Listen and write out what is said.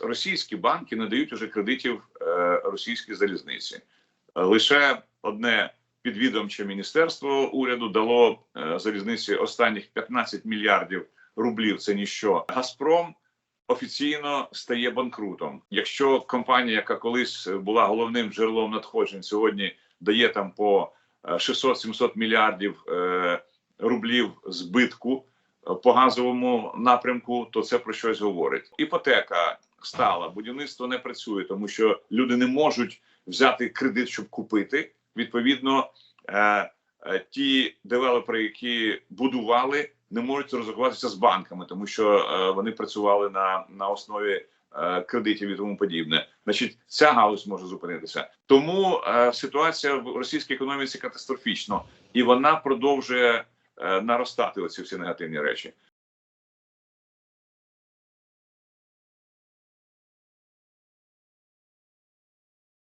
Російські банки не дають уже кредитів е, російській залізниці. Е, Лише одне підвідомче міністерство уряду дало е, залізниці останніх 15 мільярдів рублів. Це ніщо. Газпром офіційно стає банкрутом. Якщо компанія, яка колись була головним джерелом надходжень, сьогодні дає там по е, 600-700 мільярдів рублів збитку по газовому напрямку, то це про щось говорить. Іпотека стала, будівництво не працює, тому що люди не можуть взяти кредит, щоб купити. Відповідно, е, е, ті девелопери, які будували, не можуть розрахуватися з банками, тому що е, вони працювали на, на основі кредитів і тому подібне. Значить, ця галузь може зупинитися. Тому ситуація в російській економіці катастрофічна, і вона продовжує наростати оці всі негативні речі.